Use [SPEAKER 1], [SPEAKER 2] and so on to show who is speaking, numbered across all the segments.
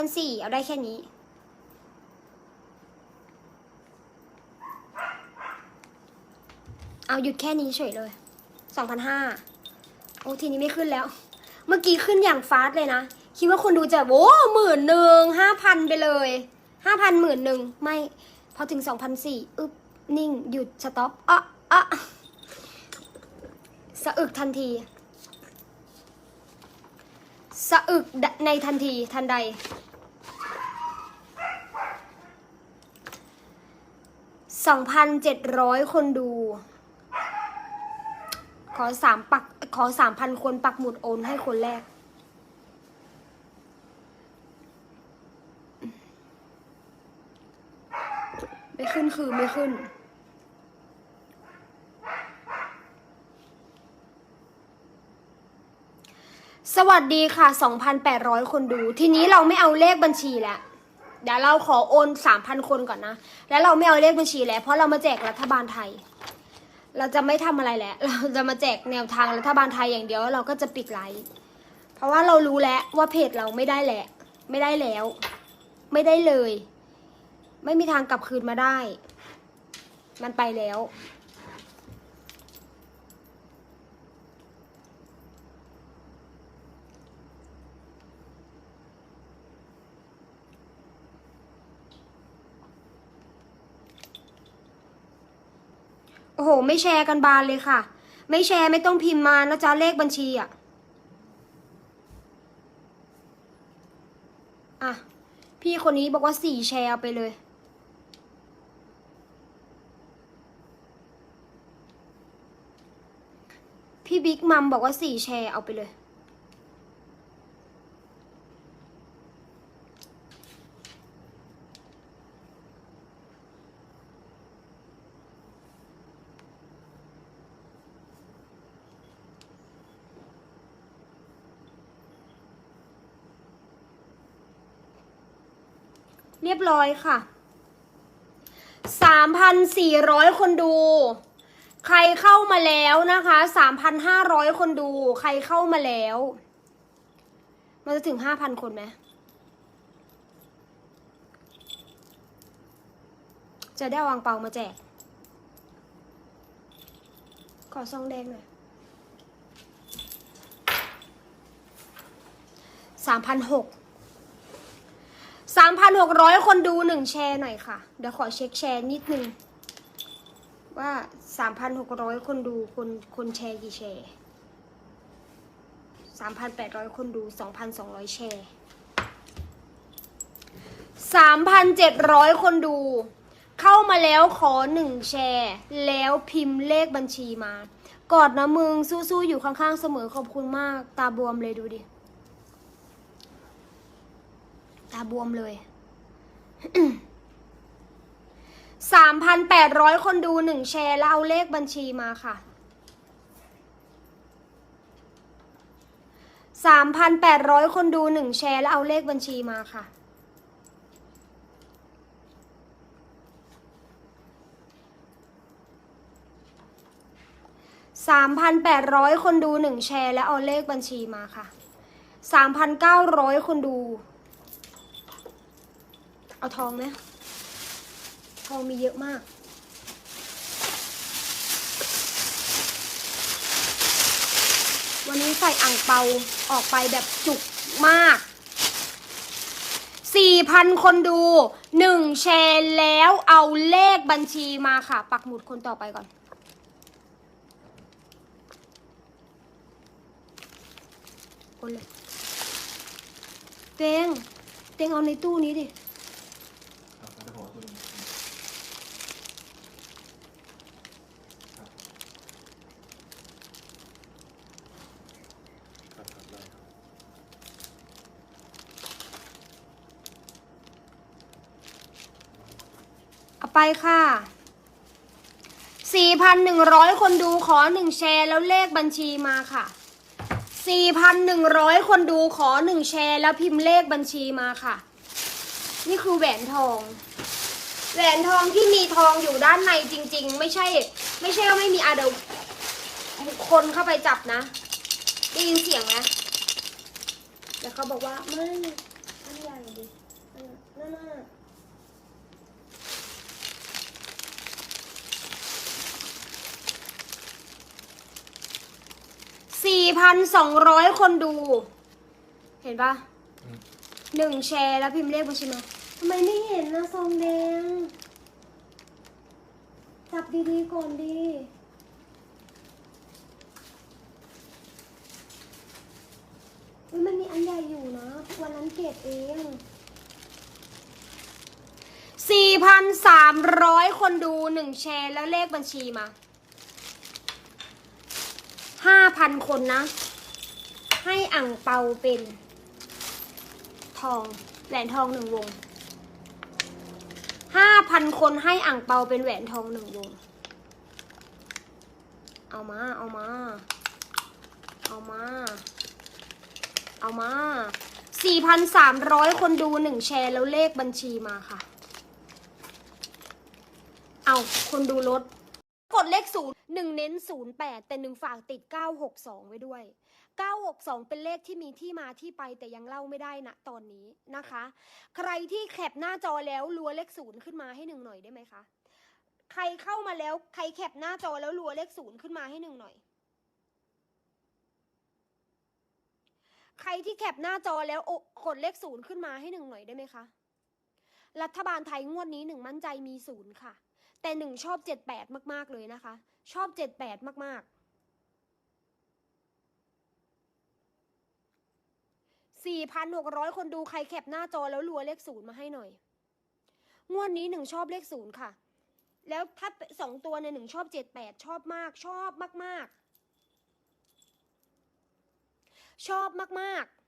[SPEAKER 1] พันสี่เอาได้แค่นี้ เอาหยุดแค่นี้เฉยเลยสองพันห้าโอ้ทีนี้ไม่ขึ้นแล้ว เมื่อกี้ขึ้นอย่างฟาสเลยนะ คิดว่าคนดูจะโอ้หมื่นหนึ่งห้าพันไปเลยห้าพันหมื่นหนึ่งไม่ พอถึงสองพันสี่อึบนิ่ง หยุด สต็อปอะอะสะอึกทันทีสะอึกในทันทีทันใด สองพันเจ็ดร้อยคนดู ขอสามปักขอสามพันคนปักหมุดโอนให้คนแรก ไม่ขึ้นคือไม่ขึ้นสวัสดีค่ะ 2,800 คนดู ทีนี้เราไม่เอาเลขบัญชีแล้ว เดี๋ยวเราขอโอน3,000คนก่อนนะ แล้วเราไม่เอาเลขบัญชีแล้ว เพราะเรามาแจกรัฐบาลไทย เราจะไม่ทำอะไรแล้ว เราจะมาแจกแนวทางรัฐบาลไทยอย่างเดียวแล้วเราก็จะปิดไลฟ์เพราะว่าเรารู้แล้วว่าเพจเราไม่ได้แหละ ไม่ได้แล้ว ไม่ได้เลย ไม่มีทางกลับคืนมาได้ มันไปแล้ว โอ้โห ไม่แชร์กันบานเลยค่ะ ไม่แชร์ไม่ต้องพิมพ์มานะจ๊ะเลขบัญชีอะอะ พี่คนนี้บอกว่าสี่แชร์เอาไปเลย พี่บิ๊กมัมบอกว่าสี่แชร์เอาไปเลย รียบร้อยค่ะสามพันสี่ร้อยคนดู ใครเข้ามาแล้วนะคะสามพันห้าร้อยคนดู ใครเข้ามาแล้ว มันจะถึงห้าพันคนไหมจะได้วางเปามาแจก ขอซองแดงหน่อยสามพันหก สามพันหกร้อยคนดูหนึ่งแชร์หน่อยค่ะ เดี๋ยวขอเช็คแชร์นิดนึง ว่าสามพันหกร้อยคนดูคนคนแชร์กี่แชร์สามพันแปดร้อยคนดูสองพันสองร้อยแชร์สามพันเจ็ดร้อยคนดู เข้ามาแล้วขอหนึ่งแชร์ แล้วพิมพ์เลขบัญชีมากอดนะมึงสู้ๆอยู่ข้างๆเสมอขอบคุณมาก ตาบวมเลยดูดิ ตาบวมเลยสามพันแปดร้อยคนดูหนึ่งแชร์แล้วเอาเลขบัญชีมาค่ะสามพันแปดร้อยคนดูหนึ่งแชร์แล้วเอาเลขบัญชีมาค่ะสามพันแปดร้อยคนดูหนึ่งแชร์แล้วเอาเลขบัญชีมาค่ะสามพันเก้าร้อยคนดู เอาทองไหมทองมีเยอะมาก วันนี้ใส่อ่างเปาออกไปแบบจุกมาก 4,000 คนดู 1 แชร์แล้วเอาเลขบัญชีมาค่ะ ปักหมุดคนต่อไปก่อนคนเลยเตงเตงเอาในตู้นี้ดิ
[SPEAKER 2] ครับจะขอตัวหนึงครับครับครับได้ครับ
[SPEAKER 1] เอาไปค่ะ 4,100 คนดูขอหนึ่งแชร์แล้วเลขบัญชีมาค่ะ 4,100 คนดูขอหนึ่งแชร์แล้วพิมพ์เลขบัญชีมาค่ะ นี่คือแหวนทอง แหวนทองที่มีทองอยู่ด้านในจริง ๆ ไม่ใช่ ไม่ใช่ว่าไม่มีอาเดยวบุคคลเข้าไปจับนะได้ยินเสียงไหมแล้วเขาบอกว่าไม่ใหญ่ดินั่นน่ะสี่พัน สองร้อยคนดู เห็นปะ
[SPEAKER 2] อืม
[SPEAKER 1] หนึ่งแชร์แล้วพิมพ์เลขมาใช่ไหมทำไมไม่เห็นนะซองแดง จับดีๆก่อนดีอุ๊ยมันมีอันใหญ่อยู่นะ วันนั้นเก็บเองสี่พันสามร้อยคนดูหนึ่งแชร์แล้วเลขบัญชีมา ห้าพันคนนะ ให้อ่างเปาเป็น ทองแหวนทองหนึ่งวงห้าพันคนให้อ่างเปาเป็นแหวนทองหนึ่งวง เอามา เอามา เอามา เอามาสี่พันสามร้อยคนดูหนึ่งแชร์แล้วเลขบัญชีมาค่ะ เอาคนดูลด กดเลขศูนย์ หนึ่งเน้นศูนย์แปดแต่หนึ่งฝากติดเก้าหกสองไว้ด้วย 962 เป็นเลขที่มีที่มาที่ไปแต่ยังเล่าไม่ได้นะตอนนี้นะคะ ใครที่แคปหน้าจอแล้วรัวเลขศูนย์ขึ้นมาให้หนึ่งหน่อยได้ไหมคะ ใครเข้ามาแล้วใครแคปหน้าจอแล้วรัวเลขศูนย์ขึ้นมาให้หนึ่งหน่อย ใครที่แคปหน้าจอแล้วกดเลขศูนย์ขึ้นมาให้หนึ่งหน่อยได้ไหมคะ รัฐบาลไทยงวดนี้หนึ่งมั่นใจมีศูนย์ค่ะแต่หนึ่งชอบเจ็ดแปดมาก ๆ เลยนะคะ ชอบเจ็ดแปดมาก ๆ 4,600 คนดูใครแคปหน้าจอแล้วรัวเลขศูนย์มาให้หน่อย งวดนี้หนึ่งชอบเลขศูนย์ค่ะ แล้วถ้าสองตัวในยหนึ่งชอบเจ็ดแปดชอบมากชอบมาก ๆ ชอบมาก ๆ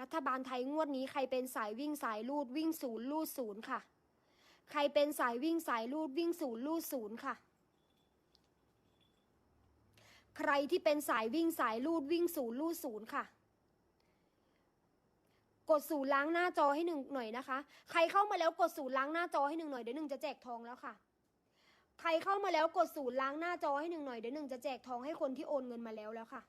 [SPEAKER 1] รัฐบาลไทยงวดนี้ใครเป็นสายวิ่งสายลูดวิ่งศูนย์ลูดศูนย์ค่ะ ใครเป็นสายวิ่งสายลูดวิ่งศูนย์ลูดศูนย์ค่ะ ใครที่เป็นสายวิ่งสายลูดวิ่งศูนย์ลูดศูนย์ค่ะ กดศูนย์ล้างหน้าจอให้หนึ่งหน่อยนะคะ ใครเข้ามาแล้วกดศูนย์ล้างหน้าจอให้หนึ่งหน่อยเดี๋ยวหนึ่งจะแจกทองแล้วค่ะ ใครเข้ามาแล้วกดศูนย์ล้างหน้าจอให้หนึ่งหน่อยเดี๋ยวหนึ่งจะแจกทองให้คนที่โอนเงินมาแล้วแล้วค่ะ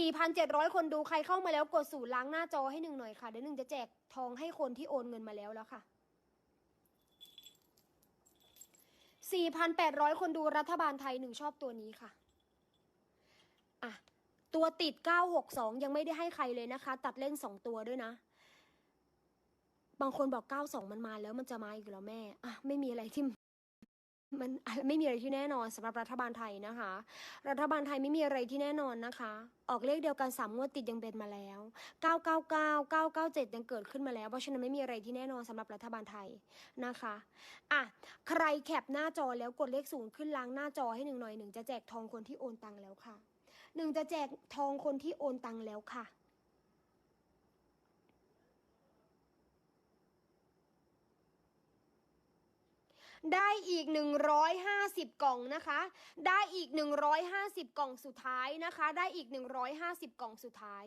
[SPEAKER 1] 4,700 คนดูใครเข้ามาแล้วกดศูนย์ล้างหน้าจอให้หนึ่งหน่อยค่ะเดี๋ยวหนึ่งจะแจกทองให้คนที่โอนเงินมาแล้วแล้วค่ะ 4,800 คนดูรัฐบาลไทยหนึ่งชอบตัวนี้ค่ะ อะ ตัวติด 962 ยังไม่ได้ให้ใครเลยนะคะ ตัดเล่น 2 ตัวด้วยนะ บางคนบอก 92 มันมาแล้วมันจะมาอีกแล้วแม่ อะ ไม่มีอะไรที่ มันไม่มีอะไรที่แน่นอนสำหรับรัฐบาลไทยนะคะ รัฐบาลไทยไม่มีอะไรที่แน่นอนนะคะ ออกเลขเดียวกันสามงวดติดยังเป็นมาแล้ว 999 997 ยังเกิดขึ้นมาแล้ว เพราะฉะนั้นไม่มีอะไรที่แน่นอนสำหรับรัฐบาลไทยนะคะอะใครแคปหน้าจอแล้วกดเลขศูนย์ขึ้นล้างหน้าจอให้หนึ่งหน่อยหนึ่งจะแจกทองคนที่โอนตังค์แล้วค่ะหนึ่งจะแจกทองคนที่โอนตังค์แล้วค่ะ ได้อีก 150 กล่องนะคะ ได้อีก 150 กล่องสุดท้ายนะคะ ได้อีก 150 กล่องสุดท้าย